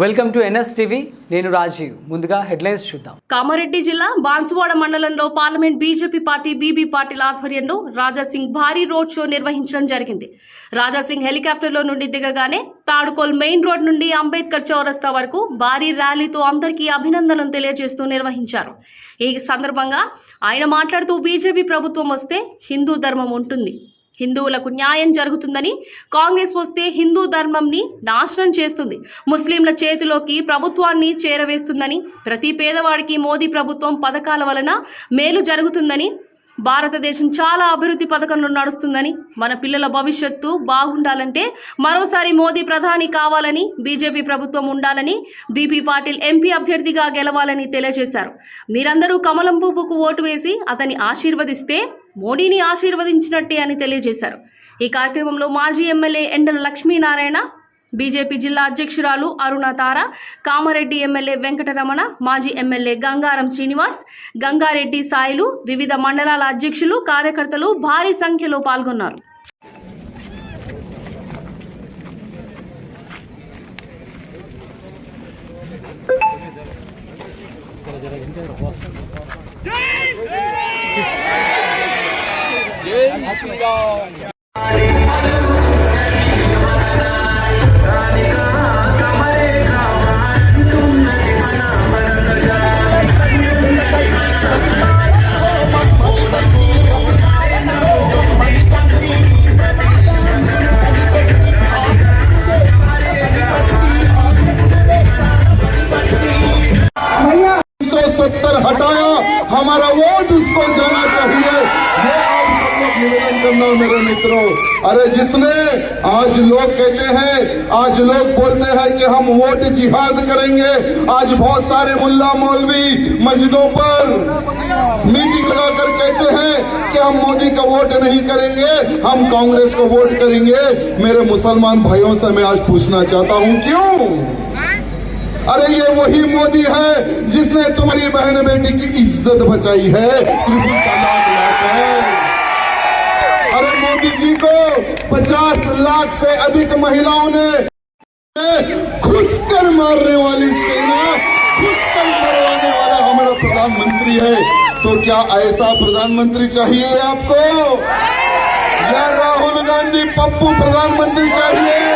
Welcome to NS TV. నేను రాజీవ్. ముందుగా headlines చూద్దాం. కామారెడ్డి జిల్లా బాన్సువాడ మండలంలో parliament BJP party BB Patil ఆధ్వర్యంలో రాజాసింగ్ భారీ రోడ్ షో నిర్వహించడం జరిగింది. రాజాసింగ్ హెలికాప్టర్లో నుండి దిగగానే తాడుకోల్ మెయిన్ రోడ్ నుండి అంబేద్కర్ చౌరస్తా వరకు భారీ ర్యాలీతో అందరికీ అభినందనలు తెలియజేస్తూ నిర్వహించారు. ఈ సందర్భంగా ఆయన మాట్లాడుతూ బీజేపీ ప్రభుత్వం వస్తే హిందూ ధర్మం ఉంటుంది. హిందువులకు న్యాయం జరుగుతుందని కాంగ్రెస్ వస్తే హిందూ ధర్మంని నాశనం చేస్తుంది. ముస్లింల చేతిలోకి ప్రభుత్వాన్ని చేరవేస్తుందని ప్రతి పేదవాడికి మోదీ ప్రభుత్వం పథకాల వలన మేలు జరుగుతుందని భారతదేశం చాలా అభివృద్ధి పథకంలో నడుస్తుందని మన పిల్లల భవిష్యత్తు బాగుండాలంటే మరోసారి మోదీ ప్రధాని కావాలని బీజేపీ ప్రభుత్వం ఉండాలని బీపీ పాటిల్ ఎంపీ అభ్యర్థిగా గెలవాలని తెలియజేశారు. మీరందరూ కమలం పువ్వుకు ఓటు వేసి అతన్ని ఆశీర్వదిస్తే మోడీని ఆశీర్వదించినట్టే అని తెలియజేశారు. ఈ కార్యక్రమంలో మాజీ ఎమ్మెల్యే ఎండల లక్ష్మీనారాయణ బీజేపీ జిల్లా అధ్యక్షురాలు అరుణ తార కామారెడ్డి ఎమ్మెల్యే వెంకటరమణ మాజీ ఎమ్మెల్యే గంగారం శ్రీనివాస్ గంగారెడ్డి సాయిలు వివిధ మండలాల అధ్యక్షులు కార్యకర్తలు భారీ సంఖ్యలో పాల్గొన్నారు. सौ सत्तर हटाया हमारा वोट उसको जाना चाहिए। निवेदन करना मेरे मित्रों, अरे जिसने आज लोग कहते हैं, आज लोग बोलते हैं कि हम वोट जिहाद करेंगे। आज बहुत सारे मुल्ला मौलवी मस्जिदों पर मीटिंग लगाकर कहते हैं कि हम मोदी का वोट नहीं करेंगे, हम कांग्रेस को वोट करेंगे। मेरे मुसलमान भाइयों से मैं आज पूछना चाहता हूँ, क्यों? अरे ये वही मोदी है जिसने तुम्हारी बहन बेटी की इज़्ज़त बचाई है। लाकर अरे मोदी जी को 50 लाख से अधिक महिलाओं ने खुश कर मारने वाली सेना खुश कर मरवाने वाला हमारा प्रधानमंत्री है। तो क्या ऐसा प्रधानमंत्री चाहिए आपको? या राहुल गांधी, पप्पू प्रधानमंत्री चाहिए?